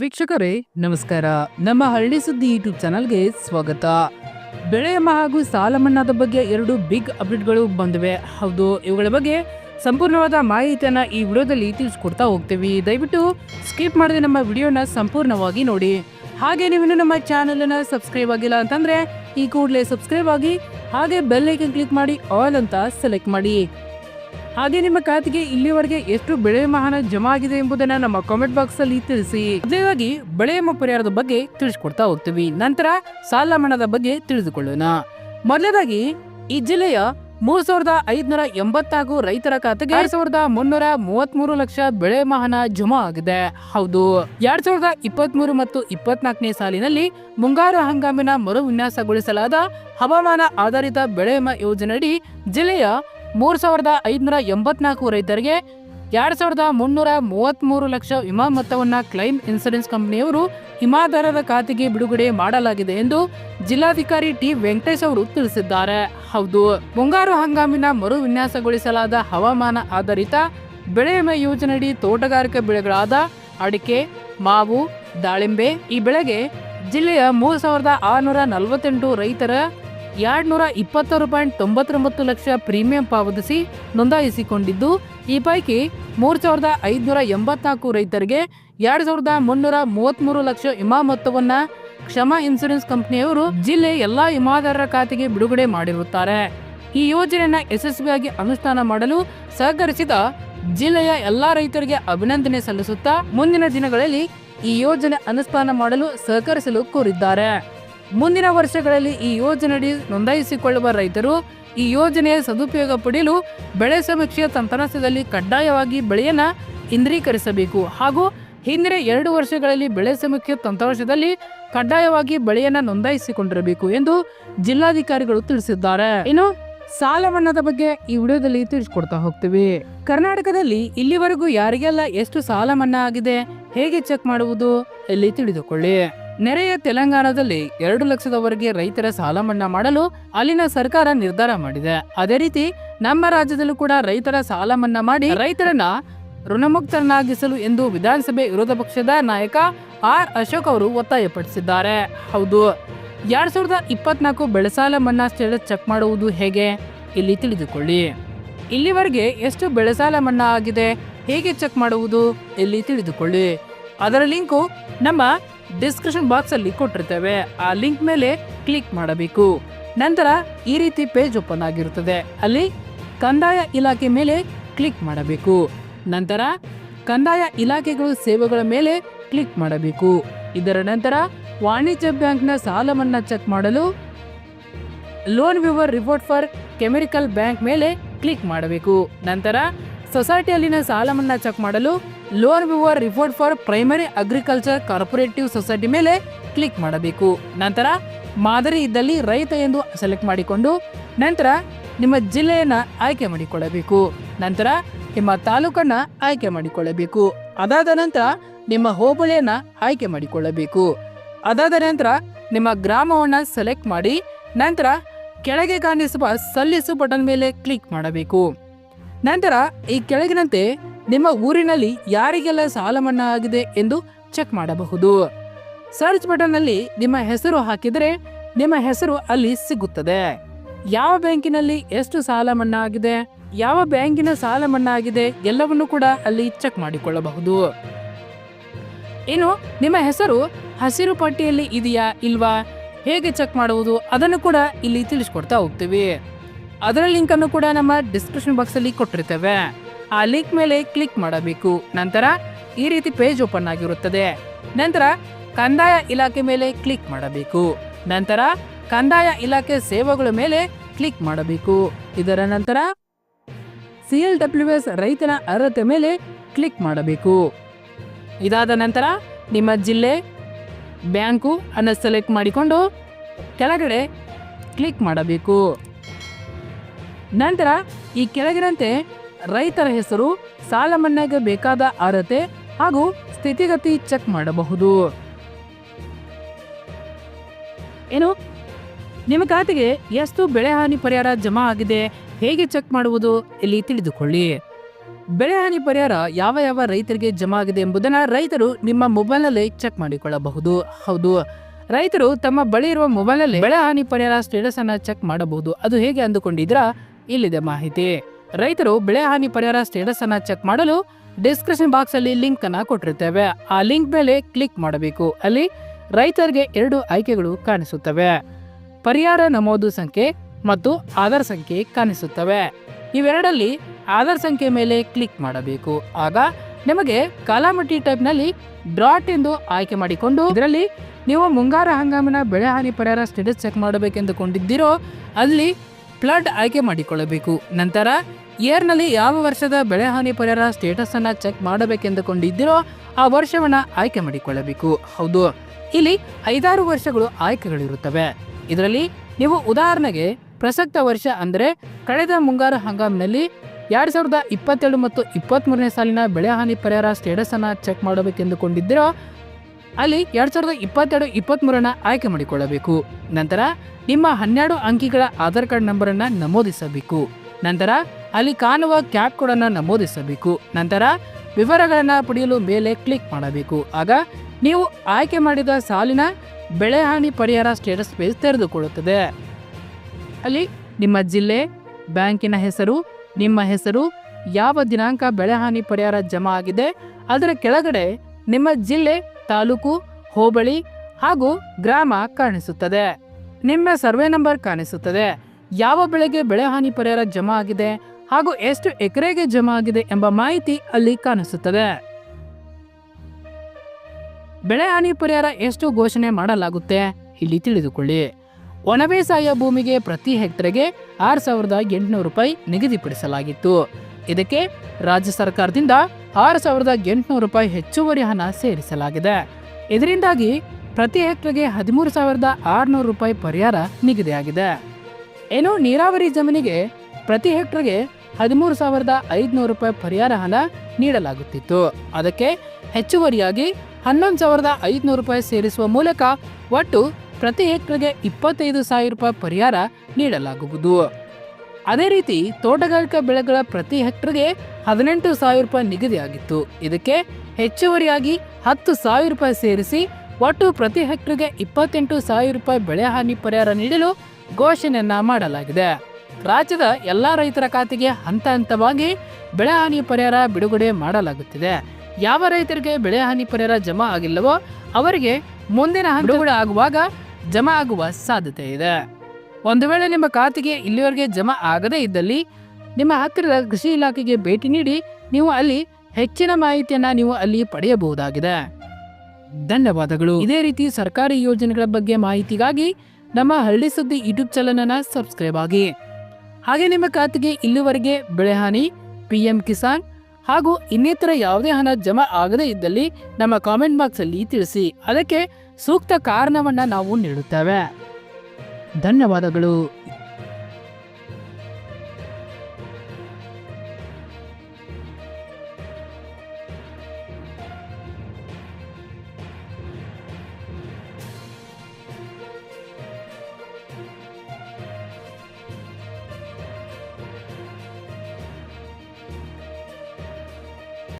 ವೀಕ್ಷಕರೇ, ನಮಸ್ಕಾರ. ನಮ್ಮ ಹಳ್ಳಿ ಸುದ್ದಿ ಯೂಟ್ಯೂಬ್ ಚಾನಲ್ಗೆ ಸ್ವಾಗತ. ಬೆಳೆ ಹಾಗೂ ಸಾಲ ಮನ್ನಾದ ಬಗ್ಗೆ ಎರಡು ಬಿಗ್ ಅಪ್ಡೇಟ್ಗಳು ಬಂದಿವೆ. ಹೌದು, ಇವುಗಳ ಬಗ್ಗೆ ಸಂಪೂರ್ಣವಾದ ಮಾಹಿತಿಯನ್ನು ಈ ವಿಡಿಯೋದಲ್ಲಿ ತಿಳಿಸ್ಕೊಡ್ತಾ ಹೋಗ್ತೀವಿ. ದಯವಿಟ್ಟು ಸ್ಕಿಪ್ ಮಾಡದೆ ನಮ್ಮ ವಿಡಿಯೋನ ಸಂಪೂರ್ಣವಾಗಿ ನೋಡಿ. ಹಾಗೆ ನೀವು ನಮ್ಮ ಚಾನಲನ್ನು ಸಬ್ಸ್ಕ್ರೈಬ್ ಆಗಿಲ್ಲ ಅಂತಂದ್ರೆ, ಈ ಕೂಡಲೇ ಸಬ್ಸ್ಕ್ರೈಬ್ ಆಗಿ ಹಾಗೆ ಬೆಲ್ ಐಕನ್ ಕ್ಲಿಕ್ ಮಾಡಿ, ಆಲ್ ಅಂತ ಸೆಲೆಕ್ಟ್ ಮಾಡಿ. ಹಾಗೆ ನಿಮ್ಮ ಖಾತೆಗೆ ಇಲ್ಲಿವರೆಗೆ ಎಷ್ಟು ಬೆಳೆ ಮಹಾನ ಜಮಾ ಆಗಿದೆ ಎಂಬುದನ್ನ ನಮ್ಮ ಕಾಮೆಂಟ್ ಬಾಕ್ಸ್ ಅಲ್ಲಿ ತಿಳಿಸಿ. ಮೊದಲಾಗಿ ಬೆಳೆ ಪರಿಹಾರದ ಬಗ್ಗೆ ತಿಳಿಸ್ಕೊಡ್ತಾ ಹೋಗ್ತೀವಿ. ನಂತರ ಸಾಲ ಮನ್ನಾದ ಬಗ್ಗೆ ತಿಳಿದುಕೊಳ್ಳೋಣ. ಮೊದಲನೇದಾಗಿ, ಈ ಜಿಲ್ಲೆಯ ಮೂರ್ ಸಾವಿರದ ಐದ್ನೂರ ಎಂಬತ್ತಾರು ರೈತರ ಖಾತೆಗೆ ಎರಡ್ ಸಾವಿರದ ಮುನ್ನೂರ ಮೂವತ್ಮೂರು ಲಕ್ಷ ಬೆಳೆ ಮಹಾನ ಜಮಾ ಆಗಿದೆ. ಹೌದು. ಎರಡ್ ಸಾವಿರದ ಇಪ್ಪತ್ಮೂರು ಮತ್ತು ಇಪ್ಪತ್ನಾಲ್ಕನೇ ಸಾಲಿನಲ್ಲಿ ಮುಂಗಾರು ಹಂಗಾಮಿನ ಮರು ವಿನ್ಯಾಸಗೊಳಿಸಲಾದ ಹವಾಮಾನ ಆಧಾರಿತ ಬೆಳೆ ವಿಮಾ ಯೋಜನೆಯಡಿ ಜಿಲ್ಲೆಯ ಮೂರ್ ಸಾವಿರದ ಐದುನೂರ ಎಂಬತ್ನಾಲ್ಕು ರೈತರಿಗೆ ಎರಡು ಸಾವಿರದ ಮುನ್ನೂರ ಮೂವತ್ತ್ಮೂರು ಲಕ್ಷ ವಿಮಾ ಮೊತ್ತವನ್ನು ಕ್ಲೈಮ್ ಇನ್ಸೂರೆನ್ಸ್ ಕಂಪನಿಯವರು ವಿಮಾದಾರರ ಖಾತೆಗೆ ಬಿಡುಗಡೆ ಮಾಡಲಾಗಿದೆ ಎಂದು ಜಿಲ್ಲಾಧಿಕಾರಿ ಟಿ ವೆಂಕಟೇಶ್ ಅವರು ತಿಳಿಸಿದ್ದಾರೆ. ಹೌದು, ಮುಂಗಾರು ಹಂಗಾಮಿನ ಮರು ವಿನ್ಯಾಸಗೊಳಿಸಲಾದ ಹವಾಮಾನ ಆಧಾರಿತ ಬೆಳೆ ವಿಮೆ ಯೋಜನೆಯಡಿ ತೋಟಗಾರಿಕೆ ಬೆಳೆಗಳಾದ ಅಡಿಕೆ, ಮಾವು, ದಾಳಿಂಬೆ ಈ ಬೆಳೆಗೆ ಜಿಲ್ಲೆಯ ಮೂರು ಸಾವಿರದ ಆರುನೂರ ನಲವತ್ತೆಂಟು ರೈತರ ಎರಡ್ನೂರ ಇಪ್ಪತ್ತಾರು ಪಾಯಿಂಟ್ ತೊಂಬತ್ತೊಂಬತ್ತು ಲಕ್ಷ ಪ್ರೀಮಿಯಂ ಪಾವತಿಸಿ ನೋಂದಾಯಿಸಿಕೊಂಡಿದ್ದು, ಈ ಪೈಕಿ ಮೂರು ಸಾವಿರದ ಐದುನೂರ ಎಂಬತ್ನಾಲ್ಕು ರೈತರಿಗೆ ಎರಡು ಸಾವಿರದ ಮುನ್ನೂರ ಮೂವತ್ತ್ಮೂರು ಲಕ್ಷ ವಿಮಾ ಮೊತ್ತವನ್ನು ಕ್ಷಮಾ ಇನ್ಸೂರೆನ್ಸ್ ಕಂಪನಿಯವರು ಜಿಲ್ಲೆ ಎಲ್ಲಾ ವಿಮಾದಾರರ ಖಾತೆಗೆ ಬಿಡುಗಡೆ ಮಾಡಿರುತ್ತಾರೆ. ಈ ಯೋಜನೆಯನ್ನು ಯಶಸ್ವಿಯಾಗಿ ಅನುಷ್ಠಾನ ಮಾಡಲು ಸಹಕರಿಸಿದ ಜಿಲ್ಲೆಯ ಎಲ್ಲಾ ರೈತರಿಗೆ ಅಭಿನಂದನೆ ಸಲ್ಲಿಸುತ್ತಾ ಮುಂದಿನ ದಿನಗಳಲ್ಲಿ ಈ ಯೋಜನೆ ಅನುಷ್ಠಾನ ಮಾಡಲು ಸಹಕರಿಸಲು ಕೋರಿದ್ದಾರೆ. ಮುಂದಿನ ವರ್ಷಗಳಲ್ಲಿ ಈ ಯೋಜನೆಯಡಿ ನೋಂದಾಯಿಸಿಕೊಳ್ಳುವ ರೈತರು ಈ ಯೋಜನೆಯ ಸದುಪಯೋಗ ಪಡೆಯಲು ಬೆಳೆ ಸಮೀಕ್ಷೆಯ ತಂತ್ರಾಂಶದಲ್ಲಿ ಕಡ್ಡಾಯವಾಗಿ ಬೆಳೆಯನ್ನ ಇಂದ್ರೀಕರಿಸಬೇಕು ಹಾಗೂ ಹಿಂದಿನ ಎರಡು ವರ್ಷಗಳಲ್ಲಿ ಬೆಳೆ ಸಮೀಕ್ಷೆ ತಂತ್ರಾಂಶದಲ್ಲಿ ಕಡ್ಡಾಯವಾಗಿ ಬೆಳೆಯನ್ನ ನೋಂದಾಯಿಸಿಕೊಂಡಿರಬೇಕು ಎಂದು ಜಿಲ್ಲಾಧಿಕಾರಿಗಳು ತಿಳಿಸಿದ್ದಾರೆ. ಇನ್ನು ಸಾಲ ಮನ್ನಾದ ಬಗ್ಗೆ ಈ ವಿಡಿಯೋದಲ್ಲಿ ತಿಳಿಸ್ಕೊಡ್ತಾ ಹೋಗ್ತೀವಿ. ಕರ್ನಾಟಕದಲ್ಲಿ ಇಲ್ಲಿವರೆಗೂ ಯಾರಿಗೆಲ್ಲ ಎಷ್ಟು ಸಾಲ ಮನ್ನಾ ಆಗಿದೆ ಹೇಗೆ ಚೆಕ್ ಮಾಡುವುದು ಇಲ್ಲಿ ತಿಳಿದುಕೊಳ್ಳಿ. ನೆರೆಯ ತೆಲಂಗಾಣದಲ್ಲಿ ಎರಡು ಲಕ್ಷದವರೆಗೆ ರೈತರ ಸಾಲ ಮನ್ನಾ ಮಾಡಲು ಅಲ್ಲಿನ ಸರ್ಕಾರ ನಿರ್ಧಾರ ಮಾಡಿದೆ. ಅದೇ ರೀತಿ ನಮ್ಮ ರಾಜ್ಯದಲ್ಲೂ ಕೂಡ ರೈತರ ಸಾಲ ಮನ್ನಾ ಮಾಡಿ ರೈತರನ್ನ ಋಣಮುಕ್ತರನ್ನಾಗಿಸಲು ಎಂದು ವಿಧಾನಸಭೆ ವಿರೋಧ ಪಕ್ಷದ ನಾಯಕ ಆರ್ ಅಶೋಕ್ ಅವರು ಒತ್ತಾಯಪಡಿಸಿದ್ದಾರೆ. ಹೌದು, ಎರಡ್ ಸಾವಿರದ ಇಪ್ಪತ್ನಾಲ್ಕು ಬೆಳೆ ಸಾಲ ಮನ್ನಾ ಸ್ಟೇಟಸ್ ಚೆಕ್ ಮಾಡುವುದು ಹೇಗೆ? ಇಲ್ಲಿ ತಿಳಿದುಕೊಳ್ಳಿ. ಇಲ್ಲಿವರೆಗೆ ಎಷ್ಟು ಬೆಳೆ ಸಾಲ ಮನ್ನಾ ಆಗಿದೆ? ಹೇಗೆ ಚೆಕ್ ಮಾಡುವುದು? ಇಲ್ಲಿ ತಿಳಿದುಕೊಳ್ಳಿ. ಅದರ ಲಿಂಕು ನಮ್ಮ ಡಿಸ್ಕ್ರಿಪ್ಷನ್ ಬಾಕ್ಸ್ ಅಲ್ಲಿ ಕೊಟ್ಟಿರ್ತೇವೆ. ಆ ಲಿಂಕ್ ಮೇಲೆ ಕ್ಲಿಕ್ ಮಾಡಬೇಕು. ನಂತರ ಈ ರೀತಿ ಪೇಜ್ ಓಪನ್ ಆಗಿರುತ್ತದೆ. ಅಲ್ಲಿ ಕಂದಾಯ ಇಲಾಖೆ ಮೇಲೆ ಕ್ಲಿಕ್ ಮಾಡಬೇಕು. ನಂತರ ಕಂದಾಯ ಇಲಾಖೆಗಳು ಸೇವೆಗಳ ಮೇಲೆ ಕ್ಲಿಕ್ ಮಾಡಬೇಕು. ಇದರ ನಂತರ ವಾಣಿಜ್ಯ ಬ್ಯಾಂಕ್ನ ಸಾಲವನ್ನು ಚೆಕ್ ಮಾಡಲು loan viewer report for chemical bank ಮೇಲೆ ಕ್ಲಿಕ್ ಮಾಡಬೇಕು. ನಂತರ ಸೊಸೈಟಿಯಲ್ಲಿನ ಸಾಲ ಮನ್ನಾ ಚೆಕ್ ಮಾಡಲು loan viewer report for primary agriculture cooperative society ಮೇಲೆ ಕ್ಲಿಕ್ ಮಾಡಬೇಕು. ನಂತರ ಮಾದರಿ ಇದ್ದಲ್ಲಿ ರೈತ ಎಂದು ಸೆಲೆಕ್ಟ್ ಮಾಡಿಕೊಂಡು ನಂತರ ನಿಮ್ಮ ಜಿಲ್ಲೆಯನ್ನು ಆಯ್ಕೆ ಮಾಡಿಕೊಳ್ಳಬೇಕು. ನಂತರ ನಿಮ್ಮ ತಾಲೂಕನ್ನು ಆಯ್ಕೆ ಮಾಡಿಕೊಳ್ಳಬೇಕು. ಅದಾದ ನಂತರ ನಿಮ್ಮ ಹೋಬಳಿಯನ್ನು ಆಯ್ಕೆ ಮಾಡಿಕೊಳ್ಳಬೇಕು. ಅದಾದ ನಂತರ ನಿಮ್ಮ ಗ್ರಾಮವನ್ನ ಸೆಲೆಕ್ಟ್ ಮಾಡಿ ನಂತರ ಕೆಳಗೆ ಕಾಣಿಸುವ ಸಲ್ಲಿಸು ಬಟನ್ ಮೇಲೆ ಕ್ಲಿಕ್ ಮಾಡಬೇಕು. ನಂತರ ಈ ಕೆಳಗಿನಂತೆ ನಿಮ್ಮ ಊರಿನಲ್ಲಿ ಯಾರಿಗೆಲ್ಲ ಸಾಲ ಮನ್ನಾ ಆಗಿದೆ ಎಂದು ಚೆಕ್ ಮಾಡಬಹುದು. ಸರ್ಚ್ ಬಟನ್ ಅಲ್ಲಿ ನಿಮ್ಮ ಹೆಸರು ಹಾಕಿದರೆ ನಿಮ್ಮ ಹೆಸರು ಅಲ್ಲಿ ಸಿಗುತ್ತದೆ. ಯಾವ ಬ್ಯಾಂಕಿನಲ್ಲಿ ಎಷ್ಟು ಸಾಲ ಮನ್ನಾ ಆಗಿದೆ ಯಾವ ಬ್ಯಾಂಕಿನ ಸಾಲ ಮನ್ನಾ ಆಗಿದೆ ಎಲ್ಲವನ್ನೂ ಕೂಡ ಅಲ್ಲಿ ಚೆಕ್ ಮಾಡಿಕೊಳ್ಳಬಹುದು. ಇನ್ನು ನಿಮ್ಮ ಹೆಸರು ಹಸಿರು ಪಟ್ಟಿಯಲ್ಲಿ ಇದೆಯಾ ಇಲ್ವಾ, ಹೇಗೆ ಚೆಕ್ ಮಾಡುವುದು ಅದನ್ನು ಕೂಡ ಇಲ್ಲಿ ತಿಳಿಸ್ಕೊಡ್ತಾ ಹೋಗ್ತೀವಿ. ಅದರ ಲಿಂಕ್ ಅನ್ನು ಕೂಡ ನಮ್ಮ ಡಿಸ್ಕ್ರಿಪ್ಷನ್ ಬಾಕ್ಸ್ ಅಲ್ಲಿ ಕೊಟ್ಟಿರ್ತೇವೆ. ಆ ಲಿಂಕ್ ಮೇಲೆ ಕ್ಲಿಕ್ ಮಾಡಬೇಕು. ನಂತರ ಈ ರೀತಿ ಪೇಜ್ ಓಪನ್ ಆಗಿರುತ್ತದೆ. ನಂತರ ಕಂದಾಯ ಇಲಾಖೆ ಮೇಲೆ ಕ್ಲಿಕ್ ಮಾಡಬೇಕು. ನಂತರ ಕಂದಾಯ ಇಲಾಖೆ ಸೇವೆಗಳ ಮೇಲೆ ಕ್ಲಿಕ್ ಮಾಡಬೇಕು. ಇದರ ನಂತರ ಸಿ ಎಲ್ ಡಬ್ಲ್ಯೂ ಎಸ್ ರೈತನ ಅರ್ಹತೆ ಮೇಲೆ ಕ್ಲಿಕ್ ಮಾಡಬೇಕು. ಇದಾದ ನಂತರ ನಿಮ್ಮ ಜಿಲ್ಲೆ ಬ್ಯಾಂಕು ಅನ್ನು ಸೆಲೆಕ್ಟ್ ಮಾಡಿಕೊಂಡು ಕೆಳಗಡೆ ಕ್ಲಿಕ್ ಮಾಡಬೇಕು. ನಂತರ ಈ ಕೆಳಗಿನಂತೆ ರೈತರ ಹೆಸರು, ಸಾಲ ಮನ್ನಾಗೆ ಬೇಕಾದ ಅರ್ಹತೆ ಹಾಗೂ ಸ್ಥಿತಿಗತಿ ಚೆಕ್ ಮಾಡಬಹುದು. ಏನು? ನಿಮ್ಮ ಖಾತೆಗೆ ಎಷ್ಟು ಬೆಳೆ ಹಾನಿ ಪರಿಹಾರ ಜಮಾ ಆಗಿದೆ? ಹೇಗೆ ಚೆಕ್ ಮಾಡುವುದು? ಇಲ್ಲಿ ತಿಳಿದುಕೊಳ್ಳಿ. ಬೆಳೆ ಹಾನಿ ಪರಿಹಾರ ಯಾವ ಯಾವ ರೈತರಿಗೆ ಜಮಾ ಆಗಿದೆ ಎಂಬುದನ್ನು ರೈತರು ನಿಮ್ಮ ಮೊಬೈಲ್ನಲ್ಲಿ ಚೆಕ್ ಮಾಡಿಕೊಳ್ಳಬಹುದು. ಹೌದು. ರೈತರು ತಮ್ಮ ಬಳಿ ಇರುವ ಮೊಬೈಲ್ನಲ್ಲಿ ಬೆಳೆ ಹಾನಿ ಪರಿಹಾರ ಸ್ಟೇಟಸ್ ಅನ್ನು ಚೆಕ್ ಮಾಡಬಹುದು. ಅದು ಹೇಗೆ ಅಂದುಕೊಂಡಿದ್ರಾ ಇಲ್ಲಿದೆ ಮಾಹಿತಿ. ರೈತರು ಬೆಳೆ ಹಾನಿ ಪರಿಹಾರ ಸ್ಟೇಟಸ್ ಅನ್ನ ಚೆಕ್ ಮಾಡಲು ಡಿಸ್ಕ್ರಿಪ್ಷನ್ ಬಾಕ್ಸ್ ಅಲ್ಲಿ ಲಿಂಕ್ ಅನ್ನ ಕೊಟ್ಟಿರ್ತೇವೆ. ಆ ಲಿಂಕ್ ಮೇಲೆ ಕ್ಲಿಕ್ ಮಾಡಬೇಕು. ಅಲ್ಲಿ ರೈತರಿಗೆ ಎರಡು ಆಯ್ಕೆಗಳು ಕಾಣಿಸುತ್ತವೆ. ಪರಿಹಾರ ನಮೂದು ಸಂಖ್ಯೆ ಮತ್ತು ಆಧಾರ್ ಸಂಖ್ಯೆ ಕಾಣಿಸುತ್ತವೆ. ಇವೆರಡಲ್ಲಿ ಆಧಾರ್ ಸಂಖ್ಯೆ ಮೇಲೆ ಕ್ಲಿಕ್ ಮಾಡಬೇಕು. ಆಗ ನಿಮಗೆ ಕಾಲಾಮಟ್ಟಿ ಟೈಪ್ನಲ್ಲಿ ಡ್ರಾಟ್ ಎಂದು ಆಯ್ಕೆ ಮಾಡಿಕೊಂಡು ಇದರಲ್ಲಿ ನೀವು ಮುಂಗಾರು ಹಂಗಾಮಿನ ಬೆಳೆ ಹಾನಿ ಪರಿಹಾರ ಸ್ಟೇಟಸ್ ಚೆಕ್ ಮಾಡಬೇಕೆಂದುಕೊಂಡಿದ್ದೀರೋ ಅಲ್ಲಿ ಫ್ಲಡ್ ಆಯ್ಕೆ ಮಾಡಿಕೊಳ್ಳಬೇಕು. ನಂತರ ಏರ್ನಲ್ಲಿ ಯಾವ ವರ್ಷದ ಬೆಳೆ ಹಾನಿ ಪರಿಹಾರ ಸ್ಟೇಟಸ್ ಅನ್ನ ಚೆಕ್ ಮಾಡಬೇಕೆಂದುಕೊಂಡಿದ್ದೀರೋ ಆ ವರ್ಷವನ್ನ ಆಯ್ಕೆ ಮಾಡಿಕೊಳ್ಳಬೇಕು. ಹೌದು, ಇಲ್ಲಿ ಐದಾರು ವರ್ಷಗಳು ಆಯ್ಕೆಗಳಿರುತ್ತವೆ. ಇದರಲ್ಲಿ ನೀವು ಉದಾಹರಣೆಗೆ ಪ್ರಸಕ್ತ ವರ್ಷ ಅಂದರೆ ಕಳೆದ ಮುಂಗಾರು ಹಂಗಾಮಿನಲ್ಲಿ ಎರಡ್ ಸಾವಿರದ ಇಪ್ಪತ್ತೆರಡು ಮತ್ತು ಇಪ್ಪತ್ತ್ಮೂರನೇ ಸಾಲಿನ ಬೆಳೆ ಹಾನಿ ಪರಿಹಾರ ಸ್ಟೇಟಸ್ ಅನ್ನ ಚೆಕ್ ಮಾಡಬೇಕೆಂದುಕೊಂಡಿದ್ದೀರೋ ಅಲ್ಲಿ ಎರಡ್ ಸಾವಿರದ ಇಪ್ಪತ್ತೆರಡು ಇಪ್ಪತ್ತ್ಮೂರನ್ನ ಆಯ್ಕೆ ಮಾಡಿಕೊಳ್ಳಬೇಕು. ನಂತರ ನಿಮ್ಮ ಹನ್ನೆರಡು ಅಂಕಿಗಳ ಆಧಾರ್ ಕಾರ್ಡ್ ನಂಬರನ್ನು ನಮೂದಿಸಬೇಕು. ನಂತರ ಅಲ್ಲಿ ಕಾಣುವ ಕ್ಯಾಪ್ ಕೋಡನ್ನು ನಮೂದಿಸಬೇಕು. ನಂತರ ವಿವರಗಳನ್ನು ಪಡೆಯಲು ಮೇಲೆ ಕ್ಲಿಕ್ ಮಾಡಬೇಕು. ಆಗ ನೀವು ಆಯ್ಕೆ ಮಾಡಿದ ಸಾಲಿನ ಬೆಳೆ ಹಾನಿ ಪರಿಹಾರ ಸ್ಟೇಟಸ್ ಪೇಜ್ ತೆರೆದುಕೊಳ್ಳುತ್ತದೆ. ಅಲ್ಲಿ ನಿಮ್ಮ ಜಿಲ್ಲೆ, ಬ್ಯಾಂಕಿನ ಹೆಸರು, ನಿಮ್ಮ ಹೆಸರು, ಯಾವ ದಿನಾಂಕ ಬೆಳೆ ಹಾನಿ ಪರಿಹಾರ ಜಮಾ ಆಗಿದೆ, ಅದರ ಕೆಳಗಡೆ ನಿಮ್ಮ ಜಿಲ್ಲೆ ತಾಲೂಕು, ಹೋಬಳಿ ಹಾಗೂ ಗ್ರಾಮ ಕಾಣಿಸುತ್ತದೆ. ನಿಮ್ಮ ಸರ್ವೆ ನಂಬರ್ ಕಾಣಿಸುತ್ತದೆ. ಯಾವ ಬೆಳೆಗೆ ಬೆಳೆ ಹಾನಿ ಪರಿಹಾರ ಜಮಾ ಆಗಿದೆ ಹಾಗೂ ಎಷ್ಟು ಎಕರೆಗೆ ಜಮಾ ಆಗಿದೆ ಎಂಬ ಮಾಹಿತಿ ಅಲ್ಲಿ ಕಾಣಿಸುತ್ತದೆ. ಬೆಳೆ ಹಾನಿ ಪರಿಹಾರ ಎಷ್ಟು ಘೋಷಣೆ ಮಾಡಲಾಗುತ್ತೆ ಇಲ್ಲಿ ತಿಳಿದುಕೊಳ್ಳಿ. ಒಣಬೇಸಾಯ ಭೂಮಿಗೆ ಪ್ರತಿ ಹೆಕ್ಟರ್ಗೆ ಆರು ಸಾವಿರದ ಎಂಟುನೂರು ರೂಪಾಯಿ ನಿಗದಿಪಡಿಸಲಾಗಿತ್ತು. ಇದಕ್ಕೆ ರಾಜ್ಯ ಸರ್ಕಾರದಿಂದ ಆರು ಸಾವಿರದ ಎಂಟುನೂರು ರೂಪಾಯಿ ಹೆಚ್ಚುವರಿ ಹಣ ಸೇರಿಸಲಾಗಿದೆ. ಇದರಿಂದಾಗಿ ಪ್ರತಿ ಹೆಕ್ಟರ್ಗೆ ಹದಿಮೂರು ಸಾವಿರದ ಆರುನೂರು ರೂಪಾಯಿ ಪರಿಹಾರ ನಿಗದಿಯಾಗಿದೆ. ಏನು ನೀರಾವರಿ ಜಮೀನಿಗೆ ಪ್ರತಿ ಹೆಕ್ಟರ್ಗೆ ಹದಿಮೂರು ಸಾವಿರದ ಐದುನೂರು ರೂಪಾಯಿ ಪರಿಹಾರ ಹಣ ನೀಡಲಾಗುತ್ತಿತ್ತು. ಅದಕ್ಕೆ ಹೆಚ್ಚುವರಿಯಾಗಿ ಹನ್ನೊಂದು ಸಾವಿರದ ಐದುನೂರು ರೂಪಾಯಿ ಸೇರಿಸುವ ಮೂಲಕ ಒಟ್ಟು ಪ್ರತಿ ಹೆಕ್ಟರ್ಗೆ ಇಪ್ಪತ್ತೈದು ಸಾವಿರ ರೂಪಾಯಿ ಪರಿಹಾರ ನೀಡಲಾಗುವುದು. ಅದೇ ರೀತಿ ತೋಟಗಾರಿಕಾ ಬೆಳೆಗಳ ಪ್ರತಿ ಹೆಕ್ಟರ್ಗೆ ಹದಿನೆಂಟು ಸಾವಿರ ರೂಪಾಯಿ ನಿಗದಿಯಾಗಿತ್ತು. ಇದಕ್ಕೆ ಹೆಚ್ಚುವರಿಯಾಗಿ ಹತ್ತು ಸಾವಿರ ರೂಪಾಯಿ ಸೇರಿಸಿ ಒಟ್ಟು ಪ್ರತಿ ಹೆಕ್ಟರ್ಗೆ ಇಪ್ಪತ್ತೆಂಟು ಸಾವಿರ ರೂಪಾಯಿ ಬೆಳೆ ಹಾನಿ ಪರಿಹಾರ ನೀಡಲು ಘೋಷಣೆಯನ್ನ ಮಾಡಲಾಗಿದೆ. ರಾಜ್ಯದ ಎಲ್ಲ ರೈತರ ಖಾತೆಗೆ ಹಂತ ಹಂತವಾಗಿ ಬೆಳೆ ಹಾನಿ ಪರಿಹಾರ ಬಿಡುಗಡೆ ಮಾಡಲಾಗುತ್ತಿದೆ. ಯಾವ ರೈತರಿಗೆ ಬೆಳೆ ಹಾನಿ ಪರಿಹಾರ ಜಮಾ ಆಗಿಲ್ಲವೋ ಅವರಿಗೆ ಮುಂದಿನ ಬಿಡುಗಡೆ ಆಗುವಾಗ ಜಮಾ ಆಗುವ ಸಾಧ್ಯತೆ ಇದೆ. ಒಂದು ವೇಳೆ ನಿಮ್ಮ ಖಾತೆಗೆ ಇಲ್ಲಿವರೆಗೆ ಜಮಾ ಆಗದೇ ಇದ್ದಲ್ಲಿ ನಿಮ್ಮ ಹತ್ತಿರದ ಕೃಷಿ ಇಲಾಖೆಗೆ ಭೇಟಿ ನೀಡಿ ನೀವು ಅಲ್ಲಿ ಹೆಚ್ಚಿನ ಮಾಹಿತಿಯನ್ನ ನೀವು ಅಲ್ಲಿ ಪಡೆಯಬಹುದಾಗಿದೆ. ಧನ್ಯವಾದಗಳು. ಇದೇ ರೀತಿ ಸರ್ಕಾರಿ ಯೋಜನೆಗಳ ಬಗ್ಗೆ ಮಾಹಿತಿಗಾಗಿ ನಮ್ಮ ಹಳ್ಳಿ ಸುದ್ದಿ ಯೂಟ್ಯೂಬ್ ಚಾನಲನ್ನು ಸಬ್ಸ್ಕ್ರೈಬ್ ಆಗಿ. ಹಾಗೆ ನಿಮ್ಮ ಖಾತೆಗೆ ಇಲ್ಲಿವರೆಗೆ ಬೆಳೆಹಾನಿ ಪಿ ಎಂ ಕಿಸಾನ್ ಹಾಗೂ ಇನ್ನಿತರ ಯಾವುದೇ ಹಣ ಜಮಾ ಆಗದೇ ಇದ್ದಲ್ಲಿ ನಮ್ಮ ಕಾಮೆಂಟ್ ಬಾಕ್ಸಲ್ಲಿ ತಿಳಿಸಿ. ಅದಕ್ಕೆ ಸೂಕ್ತ ಕಾರಣವನ್ನು ನಾವು ನೀಡುತ್ತೇವೆ. ಧನ್ಯವಾದಗಳು.